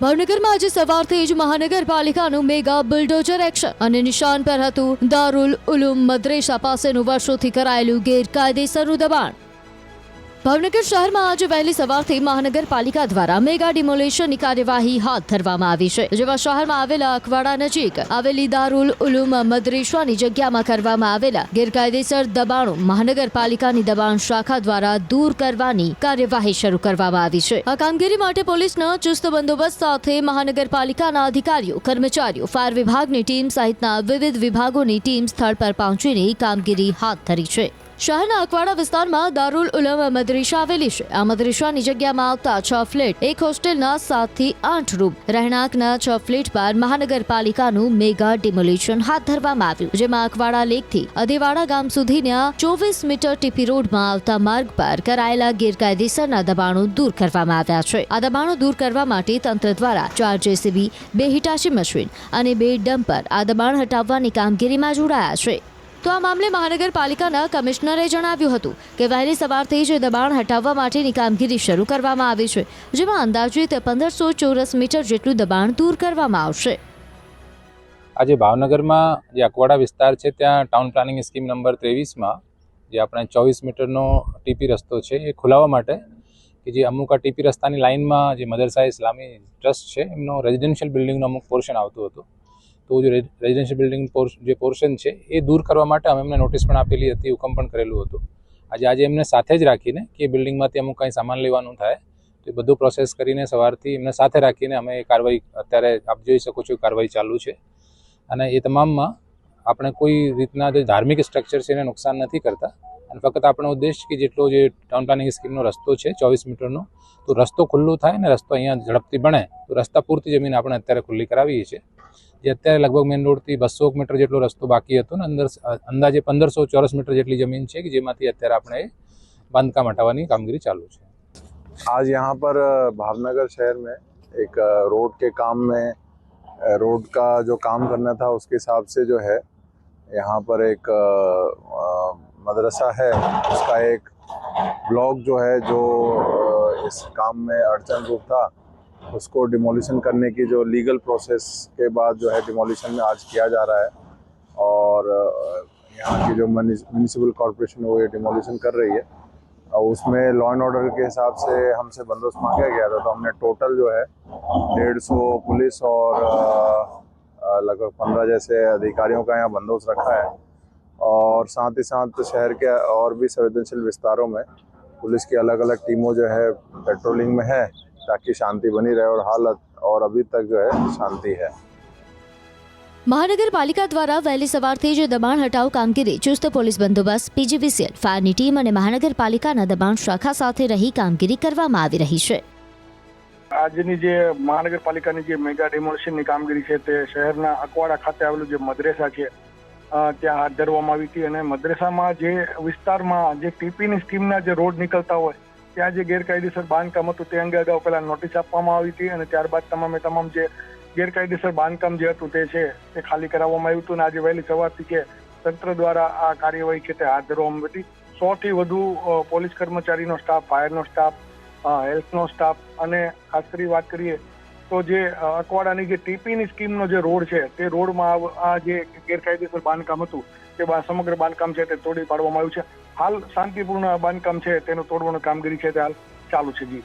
ભાવનગરમાં આજે સવારથી જ મહાનગરપાલિકાનું મેગા બુલડોઝર એક્શન અને નિશાન પર હતું દારૂલ ઉલુમ મદ્રેસા પાસેનું વર્ષોથી કરાયેલું ગેરકાયદેસરનું દબાણ. ભાવનગર શહેરમાં આજે વહેલી સવારથી મહાનગરપાલિકા દ્વારા મેગા ડિમોલેશનની કાર્યવાહી હાથ ધરવામાં આવી છે. જેમાં શહેરમાં આવેલા અખવાડા નજીક આવેલી દારુલ ઉલુમ મદ્રેસાની જગ્યામાં કરવામાં આવેલા ગેરકાયદેસર દબાણો મહાનગરપાલિકાની દબાણ શાખા દ્વારા દૂર કરવાની કાર્યવાહી શરૂ કરવામાં આવી છે. આ કામગીરી માટે પોલીસના ચુસ્ત બંદોબસ્ત સાથે મહાનગરપાલિકાના અધિકારીઓ, કર્મચારીઓ, ફાયર વિભાગની ટીમ સહિતના વિવિધ વિભાગોની ટીમ સ્થળ પર પહોંચીને કામગીરી હાથ ધરી છે. શહેરના અકવાડા વિસ્તારમાં દારૂલ ઉલમ મદરેસા આવેલી છે. આ મદરેસાની જગ્યામાં આવતા છ ફ્લેટ એક હોસ્ટેલના સાતથી આઠ રૂમ, રહેણાંકના છ ફ્લેટ પર મહાનગરપાલિકાનું મેગા ડિમોલિશન હાથ ધરવામાં આવ્યું, જેમાં અકવાડા લેકથી અધેવાડા ગામ સુધીના ચોવીસ મીટર ટીપી રોડમાં આવતા માર્ગ પર કરાયેલા ગેરકાયદેસરના દબાણો દૂર કરવામાં આવ્યા છે. આ દબાણો દૂર કરવા માટે તંત્ર દ્વારા ચાર જેસીબી, બે હિટાશી મશીન અને બે ડમ્પર આ દબાણ હટાવવાની કામગીરીમાં જોડાયા છે. તો આ મામલે મહાનગરપાલિકાના કમિશનરે જણાવ્યું હતું કે વહેલી સવારથી જ દબાણ હટાવવા માટેની કામગીરી શરૂ કરવામાં આવી છે, જેમાં અંદાજિત પંદરસો ચોરસ મીટર જેટલું દબાણ દૂર કરવામાં આવશે. આજે ભાવનગરમાં જે અકવાડા વિસ્તાર છે, ત્યાં ટાઉન પ્લાનિંગ સ્કીમ નંબર ત્રેવીસમાં જે આપણે ચોવીસ મીટરનો ટીપી રસ્તો છે, એ ખોલાવવા માટે કે જે અમુક આ ટીપી રસ્તાની લાઇનમાં જે મદરસા ઇસ્લામી ટ્રસ્ટ છે, એમનો રેઝિડેન્શિયલ બિલ્ડિંગનો અમુક પોર્શન આવતું હતું. તો જે રેઝિડેન્શિયલ બિલ્ડિંગ જે પોર્શન છે, એ દૂર કરવા માટે અમે એમને નોટિસ પણ આપેલી હતી, હુકમ પણ કરેલું હતું. આજે આજે એમને સાથે જ રાખીને કે બિલ્ડિંગમાંથી અમુક કંઈ સામાન લેવાનું થાય, તો એ બધું પ્રોસેસ કરીને સવારથી એમને સાથે રાખીને અમે એ કાર્યવાહી અત્યારે આપ જોઈ શકો છો કાર્યવાહી ચાલુ છે. અને એ તમામમાં આપણે કોઈ રીતના જે ધાર્મિક સ્ટ્રક્ચર છે એને નુકસાન નથી કરતા. અને ફક્ત આપણો ઉદ્દેશ કે જેટલો જે ટાઉન પ્લાનિંગ સ્કીમનો રસ્તો છે, ચોવીસ મીટરનો, તો રસ્તો ખુલ્લો થાય ને રસ્તો અહીંયા ઝડપથી બને, તો રસ્તા પૂરતી જમીન આપણે અત્યારે ખુલ્લી કરાવીએ છીએ. જે અત્યારે લગભગ મેઇન રોડથી બસો મીટર જેટલો રસ્તો બાકી હતો ને અંદર અંદાજે પંદરસો ચોરસ મીટર જેટલી જમીન છે કે જેમાંથી અત્યારે આપણે બાંધકામ હટાવવાની કામગીરી ચાલુ છે आज यहाँ पर अ, भावनगर शहर में एक अ, रोड के काम में अ, रोड का जो काम करना था उसके हिसाब से जो है यहाँ पर एक अ, अ, मदरसा है उसका एक ब्लॉक जो है जो अ, इस काम में अड़चन रूप था उसको डिमोलिशन करने की जो लीगल प्रोसेस के बाद जो है डिमोलिशन में आज किया जा रहा है। और यहाँ की जो म्यूनिसिपल कॉरपोरेशन वो ये डिमोलिशन कर रही है। और उसमें लॉ एंड ऑर्डर के हिसाब से हमसे बंदोबस्त मांगा गया था तो हमने टोटल जो है डेढ़ सौ पुलिस और लगभग पंद्रह जैसे अधिकारियों का यहाँ बंदोबस्त रखा है। और साथ ही साथ शहर के और भी संवेदनशील विस्तारों में पुलिस की अलग अलग टीमों जो है पेट्रोलिंग में है। ताकि शांति बनी रहे और हालत और अभी तक जो है शांति है મહાનગરપાલિકા દ્વારા વહેલી સવારથી જ દબાણ હટાવ કામગીરી ચુસ્ત પોલીસ બંદોબસ્ત પીજીવીસીએલ ફાયરની ટીમ અને મહાનગરપાલિકાના દબાણ શાખા સાથે રહી કામગીરી કરવામાં આવી રહી છે આજની જે મહાનગરપાલિકાની જે મેગા ડિમોલિશનની કામગીરી છે તે શહેરના અકવાડા ખાતે આવેલું જે મદ્રેસા છે અ, ત્યાં હાથ ધરવામાં આવી હતી અને મદ્રેસામાં જે વિસ્તારમાં જે ટીપીની સ્કીમના જે રોડ નીકળતા હોય ત્યાં જે ગેરકાયદેસર બાંધકામ હતું તે અંગે અગાઉ પહેલા નોટિસ આપવામાં આવી હતી અને ત્યારબાદ તમામે તમામ જે ગેરકાયદેસર બાંધકામ જે હતું તે છે તે ખાલી કરાવવામાં આવ્યું હતું અને આજે વહેલી સવારથી કે તંત્ર દ્વારા આ કાર્યવાહી છે તે હાથ ધરવામાં હતી. સો થી વધુ પોલીસ કર્મચારીનો સ્ટાફ ફાયરનો સ્ટાફ હેલ્થનો સ્ટાફ અને ખાસ કરી વાત કરીએ તો જે અકવાડાની જે ટીપીની સ્કીમનો જે રોડ છે તે રોડમાં આ જે ગેરકાયદેસર બાંધકામ હતું તે સમગ્ર બાંધકામ છે તે તોડી પાડવામાં આવ્યું છે. હાલ શાંતિપૂર્ણ બાંધકામ છે તેનું તોડવાનું કામગીરી છે તે હાલ ચાલુ છે જી.